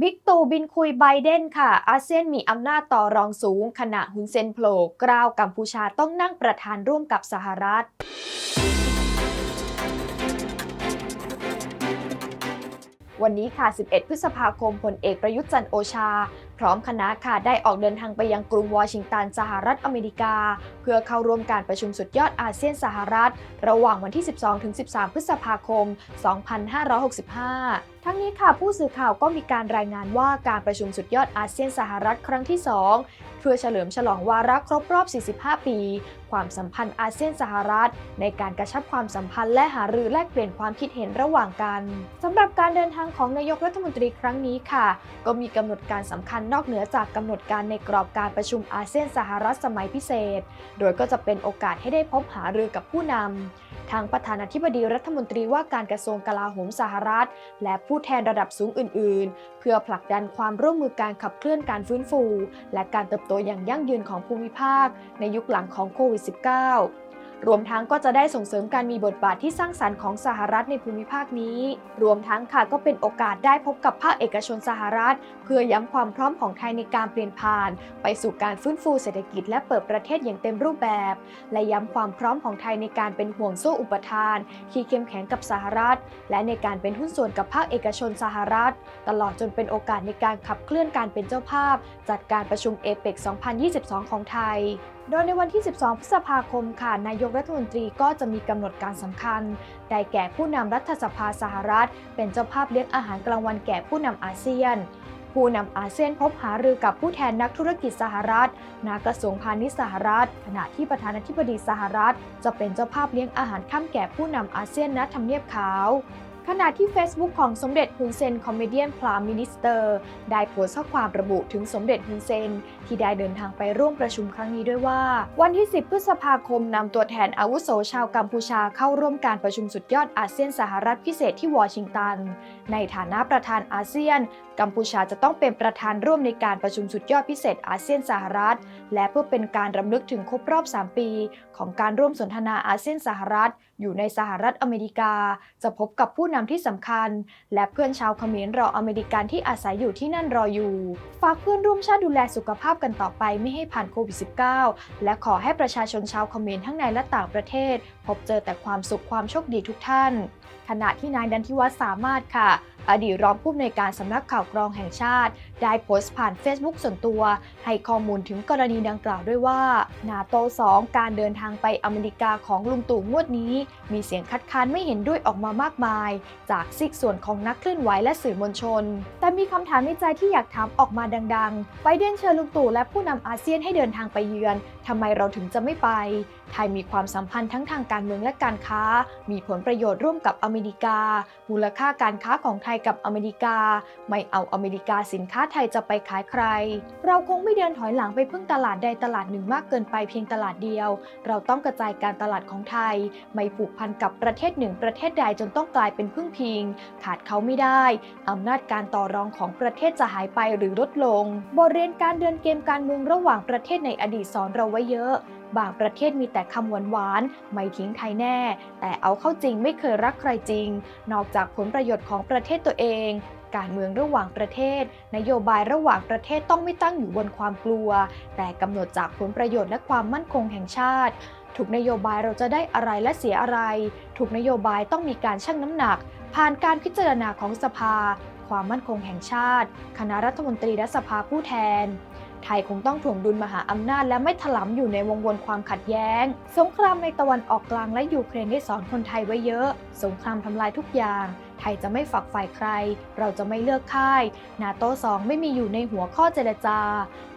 บิ๊กตู่บินคุยไบเดนค่ะ อาเซียนมีอำนาจต่อรองสูง ขณะฮุนเซนโผล่กราวกัมพูชาต้องนั่งประธานร่วมกับสหรัฐวันนี้ค่ะ 11 พฤษภาคม พลเอกประยุทธ์จันโอชา พร้อมคณะค่ะ ได้ออกเดินทางไปยังกรุงวอชิงตัน สหรัฐอเมริกา เพื่อเข้าร่วมการประชุมสุดยอดอาเซียนสหรัฐ ระหว่างวันที่ 12-13 พฤษภาคม 2565 ทั้งนี้ค่ะผู้สื่อข่าวก็มีการรายงานว่าการประชุมสุดยอดอาเซียนสหรัฐครั้งที่ 2 เพื่อเฉลิมฉลองวาระครบรอบ 45 ปี ความสัมพันธ์อาเซียนสหรัฐ ในการกระชับความสัมพันธ์และหารือแลกเปลี่ยนความคิดเห็นระหว่างกันสำหรับการเดินทางของนายกรัฐมนตรีครั้งนี้ค่ะ ก็มีกำหนดการสำคัญนอกเหนือจากกำหนดการในกรอบการประชุมอาเซียนสหรัฐสมัยพิเศษ โดยก็จะเป็นโอกาสให้ได้พบหารือกับผู้นำ ทางประธานาธิบดีรัฐมนตรีว่าการกระทรวงกลาโหมสหรัฐ และผู้แทนระดับสูงอื่น ๆ เพื่อผลักดันความร่วมมือการขับเคลื่อนการฟื้นฟู และการเติบโตอย่างยั่งยืนของภูมิภาค ในยุคหลังของโควิด -19 รวมทั้งก็จะได้ส่งเสริมการมีบทบาทที่สร้างสรรค์ของสหรัฐในภูมิภาคนี้ รวมทั้งค่ะก็เป็นโอกาสได้พบกับภาคเอกชนสหรัฐ เพื่อย้ำความพร้อมของไทยในการเปลี่ยนผ่าน ไปสู่การฟื้นฟูเศรษฐกิจและเปิดประเทศอย่างเต็มรูปแบบ และย้ำความพร้อมของไทยในการเป็นห่วงโซ่อุปทาน ที่เข้มแข็งกับสหรัฐ และในการเป็นหุ้นส่วนกับภาคเอกชนสหรัฐ ตลอดจนเป็นโอกาสในการขับเคลื่อนการเป็นเจ้าภาพ จัดการประชุมเอเปก2022 ของไทย โดยในวันที่ 12 พฤษภาคมค่ะ นายกรัฐมนตรีก็จะมีกำหนดการสำคัญ ได้แก่ผู้นำรัฐสภาสหรัฐ เป็นเจ้าภาพเลี้ยงอาหารกลางวันแก่ผู้นำอาเซียน ผู้นำอาเซียนพบหารือกับผู้แทนนักธุรกิจสหรัฐนากระทรวงพาณิชย์สหรัฐ ขณะที่ประธานาธิบดีสหรัฐ จะเป็นเจ้าภาพเลี้ยงอาหารค่ำแก่ผู้นำอาเซียนณทำเนียบขาว ขณะที่ Facebook ของสมเด็จฮุนเซนคอมเมเดียนพรามินิสเตอร์ได้โพสต์ข้อความระบุถึงสมเด็จฮุนเซน ที่ได้เดินทางไปร่วมประชุมครั้งนี้ด้วยว่า วันที่ 10 พฤษภาคมนำตัวแทนอาวุโสชาวกัมพูชาเข้าร่วมการประชุมสุดยอดอาเซียนสหรัฐพิเศษที่วอชิงตัน ในฐานะประธานอาเซียน กัมพูชาจะต้องเป็นประธานร่วมในการประชุมสุดยอดพิเศษอาเซียนสหรัฐ และเพื่อเป็นการรำลึกถึงครบรอบ 3 ปี ของการร่วมสนทนาอาเซียนสหรัฐ อยู่ในสหรัฐอเมริกา จะพบกับผู้นำที่สำคัญ และเพื่อนชาวเขมรรออเมริกันที่อาศัยอยู่ที่นั่นรออยู่ ฝากเพื่อนร่วมชาติดูแลสุขภาพกันต่อไปไม่ให้ผ่านโควิด -19 และขอให้ประชาชนชาวเขมรทั้งในและต่างประเทศ พบเจอแต่ความสุขความโชคดีทุกท่าน ขณะที่นายดันทิวัฒสามารถค่ะ อดีตรองผู้อำนวยการสำนักข่าวกรองแห่งชาติ ได้โพสต์ผ่าน Facebook ส่วนตัว ให้ข้อมูลถึงกรณีดังกล่าวด้วยว่า นาโต 2 การเดินทางไปอเมริกาของลุงตู่งวดนี้ มีเสียงคัดค้านไม่เห็นด้วยออกมามากมาย จากซีกส่วนของนักเคลื่อนไหวและสื่อมวลชน แต่มีคำถามในใจที่อยากถามออกมาดังๆไบเดนเชิญลุงตู่และผู้นำอาเซียนให้เดินทางไปเยือนทำไมเราถึงจะไม่ไป ไทยมีความสัมพันธ์ทั้งทางการเมืองและการค้า มีผลประโยชน์ร่วมกับอเมริกา มูลค่าการค้าของไทยกับอเมริกา ไม่เอาอเมริกาสินค้าไทยจะไปขายใคร เราคงไม่เดินถอยหลังไปพึ่งตลาดใดตลาดหนึ่งมากเกินไปเพียงตลาดเดียว เราต้องกระจายการตลาดของไทย ไม่ผูกพันกับประเทศหนึ่งประเทศใดจนต้องกลายเป็นพึ่งพิง ขาดเขาไม่ได้อำนาจการต่อรองของประเทศจะหายไปหรือลดลง บทเรียนการเดินเกมการเมืองระหว่างประเทศในอดีตสอนเราไว้เยอะ บางประเทศมีแต่คำหวานๆไม่ทิ้งไทยแน่ แต่เอาเข้าจริงไม่เคยรักใครจริง นอกจากผลประโยชน์ของประเทศตัวเอง การเมืองระหว่างประเทศ นโยบายระหว่างประเทศต้องไม่ตั้งอยู่บนความกลัว แต่กำหนดจากผลประโยชน์และความมั่นคงแห่งชาติทุกนโยบายเราจะได้อะไรและเสียอะไรทุกนโยบายต้องมีการชั่งน้ำหนัก ผ่านการพิจารณาของสภา ความมั่นคงแห่งชาติ คณะรัฐมนตรีและสภาผู้แทน ไทยคงต้องถ่วงดุลมหาอำนาจและไม่ถลำอยู่ในวงวนความขัดแย้ง สงครามในตะวันออกกลางและยูเครนได้สอนคนไทยไว้เยอะ สงครามทำลายทุกอย่าง ไทยจะไม่ฝักฝ่ายใคร เราจะไม่เลือกค่าย นาโต้สองไม่มีอยู่ในหัวข้อเจรจา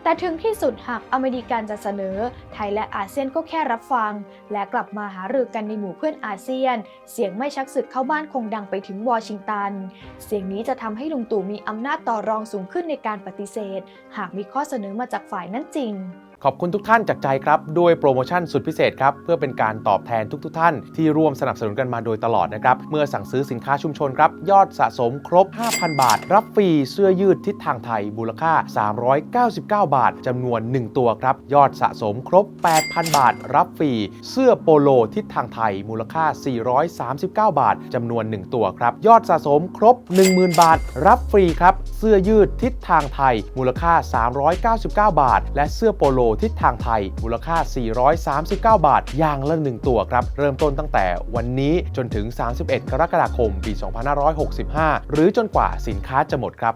แต่ถึงที่สุดหากอเมริกันจะเสนอ ไทยและอาเซียนก็แค่รับฟัง และกลับมาหารือกันในหมู่เพื่อนอาเซียน เสียงไม่ชักศึกเข้าบ้านคงดังไปถึงวอชิงตัน เสียงนี้จะทำให้ลุงตู่มีอำนาจต่อรองสูงขึ้นในการปฏิเสธ หากมีข้อเสนอมาจากฝ่ายนั้นจริง ขอบคุณทุกท่านจากใจครับ ด้วยโปรโมชั่นสุดพิเศษครับ เพื่อเป็นการตอบแทนทุกๆทท่าน ที่ร่วมสนับสนุนกันมาโดยตลอดนะครับ เมื่อสั่งซื้อสินค้าชุมชนครับ ยอดสะสมครบ 5,000 บาท รับฟรีเสื้อยืดทิศทางไทยมูลค่า 399 บาทจำนวน 1 ตัวครับ ยอดสะสมครบ 8,000 บาท รับฟรีเสื้อโปโลทิศทางไทยมูลค่า 439 บาทจำนวน 1 ตัวครับ ยอดสะสมครบ 10,000 บาท รับฟรีครับเสื้อยืดทิศทางไทยมูลค่า 399 บาท และเสื้อโปโลทิศทางไทย มูลค่า 439 บาท อย่างละ 1 ตัวครับ เริ่มต้นตั้งแต่วันนี้จนถึง 31 กรกฎาคม ปี 2565 หรือจนกว่าสินค้าจะหมดครับ